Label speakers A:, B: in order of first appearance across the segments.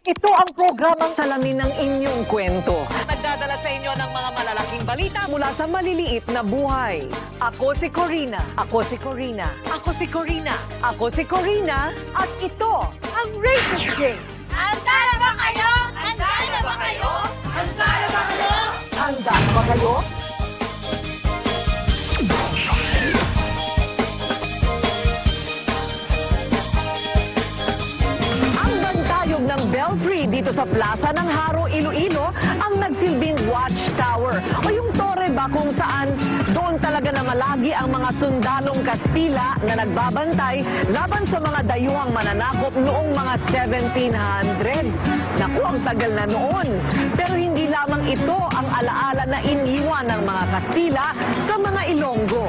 A: Ito ang programang salamin ng inyong kwento.
B: Nagdadala sa inyo ng mga malalaking balita.
A: Mula sa maliliit na buhay.
B: Ako si Corina.
A: Ako si Corina.
B: Ako si Corina.
A: Ako si Corina.
B: At ito ang Rated King.
A: Dito sa Plaza ng Haro, Iloilo ang nagsilbing watchtower o yung torre ba kung saan doon talaga na malagi ang mga sundalong Kastila na nagbabantay laban sa mga dayuhang mananakop noong mga 1700s. Naku, ang tagal na noon. Pero hindi lamang ito ang alaala na iniwan ng mga Kastila sa mga Ilonggo.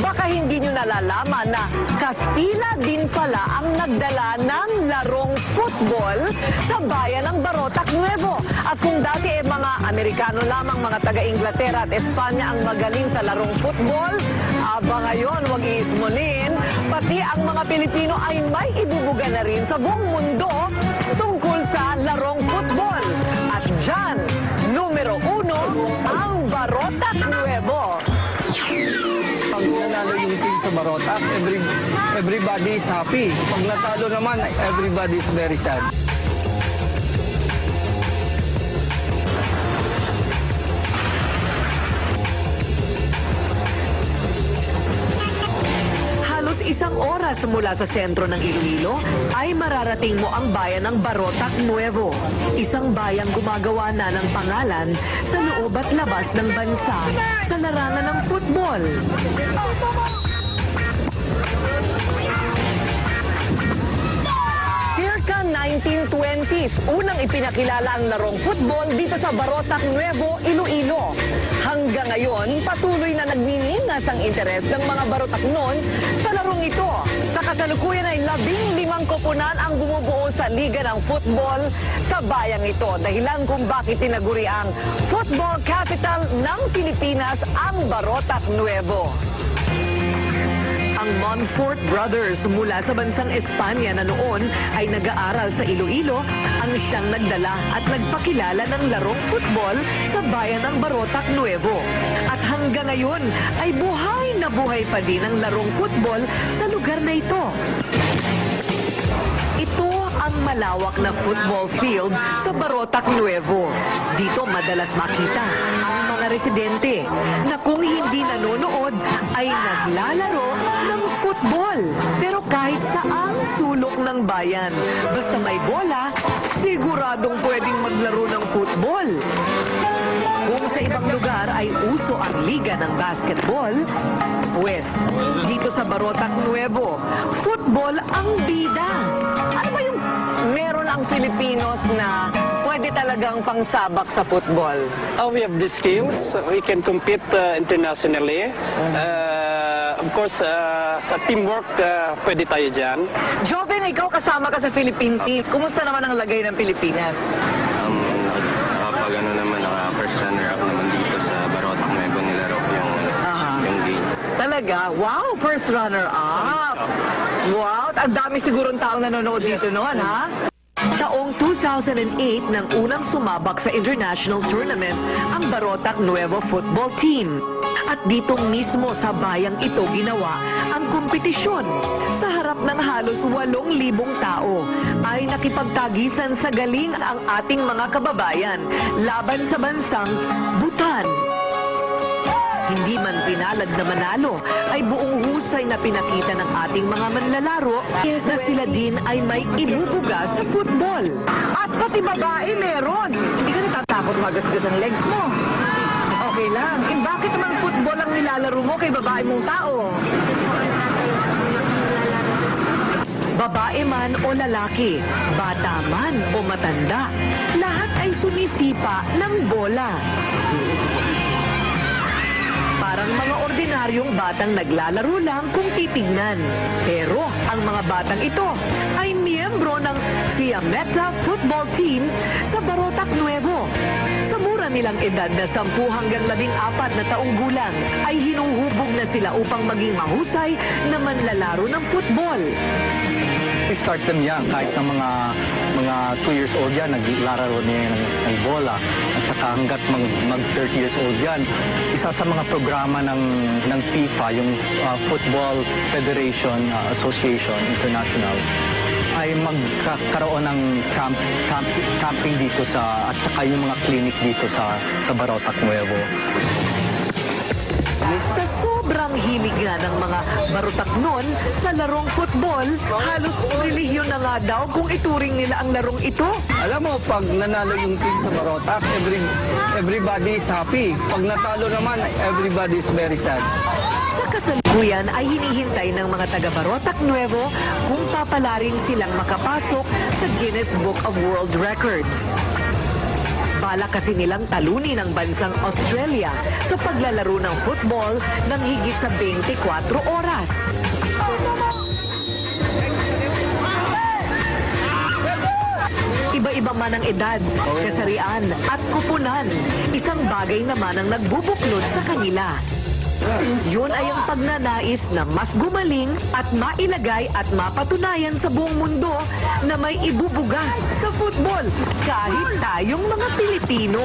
A: Baka hindi nyo nalalaman na Kastila din pala ang nagdala ng larong football sa bayan ng Barotac Nuevo. At kung dati eh, mga Amerikano lamang, mga taga-Inglaterra at Espanya ang magaling sa larong football, aba ngayon, wag iismulin, pati ang mga Pilipino ay may ibubuga na rin sa buong mundo sa Barotac,
C: every, everybody is happy. Pag natalo naman, everybody is very sad.
A: Halos isang oras mula sa sentro ng Iloilo ay mararating mo ang bayan ng Barotac Nuevo. Isang bayang gumagawa na ng pangalan sa loob at labas ng bansa sa larangan ng football. 1920s, unang ipinakilala ang larong football dito sa Barotac Nuevo, Iloilo. Hanggang ngayon, patuloy na nagniningas ang interes ng mga Barotac noon sa larong ito. Sa kasalukuyan ay labing limang koponan ang bumubuo sa Liga ng Football sa bayang ito. Dahilan kung bakit tinaguri ang football capital ng Pilipinas ang Barotac Nuevo. Ang Montfort Brothers mula sa bansang Espanya na noon ay nag-aaral sa Iloilo ang siyang nagdala at nagpakilala ng larong football sa bayan ng Barotac Nuevo. At hanggang ngayon ay buhay na buhay pa din ang larong football sa lugar na ito. Malawak na football field sa Barotac Nuevo. Dito madalas makita ang mga residente na kung hindi nanonood ay naglalaro ng football. Pero kahit saang sulok ng bayan, basta may bola, siguradong pwedeng maglaro ng football. Kung sa ibang lugar ay uso ang liga ng basketball, pues dito sa Barotac Nuevo, football ang bida. Ano ba yung meron ang Filipinos na pwede talagang pangsabak sa football?
D: Uh, we have the skills. We can compete uh, internationally. Uh, of course, uh, sa teamwork, uh, pwede tayo dyan.
A: Joven, ikaw kasama ka sa Philippine teams. Kumusta naman ang lagay ng Pilipinas?
E: Um, nakapag ano naman, naka first runner-up naman dito sa Barotac Nuevo nilaro ko yung,
A: Aha.
E: yung game.
A: Talaga? Wow, first runner-up. Wow, ang dami sigurong taong nanonood dito noon, ha? Taong 2008 nang unang sumabak sa international tournament ang Barotac Nuevo Football Team. At dito mismo sa bayang ito ginawa ang kompetisyon. Sa harap ng halos 8,000 tao ay nakipagtagisan sa galing ang ating mga kababayan laban sa bansang Bhutan. Hindi man pinalad na manalo, ay buong husay na pinakita ng ating mga manlalaro na sila din ay may ibubuga sa football. At pati babae meron. Hindi ka natatakot magasgas ang legs mo. Okay lang. Eh, bakit naman football ang nilalaro mo kay babae mong tao? Babae man o lalaki, bata man o matanda, lahat ay sumisipa ng bola. Parang mga ordinaryong batang naglalaro lang kung titignan. Pero ang mga batang ito ay miyembro ng Fiametta Football Team sa Barotac Nuevo. Sa mura nilang edad na 10 hanggang 14 na taong gulang ay hinuhubog na sila upang maging mahusay na manlalaro ng football.
C: We start them young. Kahit ng mga mga 2 years old yan, naglalaro niya ng, ng bola. At saka hanggat mag, mag 30 years old yan, isa sa mga programa ng, ng FIFA, yung uh, Football Federation uh, Association International, ay magkakaroon ng camp, camp, camping dito sa at saka yung mga clinic dito sa sa Barotac Nuevo.
A: Sa sobrang hilig nga ng mga barutak nun sa larong football, halos relihiyon na nga daw kung ituring nila ang larong ito.
C: Alam mo, pag nanalo yung team sa Barotac, every, everybody is happy. Pag natalo naman, everybody is very sad.
A: Sa kasalukuyan ay hinihintay ng mga taga Barotac Nuevo kung papalarin silang makapasok sa Guinness Book of World Records. Bala kasi nilang talunin ang bansang Australia sa paglalaro ng football ng higit sa 24 oras. Iba-iba man ang edad, kasarian at kupunan. Isang bagay naman ang nagbubuklod sa kanila. Yun ay ang pagnanais na mas gumaling at mailagay at mapatunayan sa buong mundo na may ibubuga sa football kahit tayong mga Pilipino.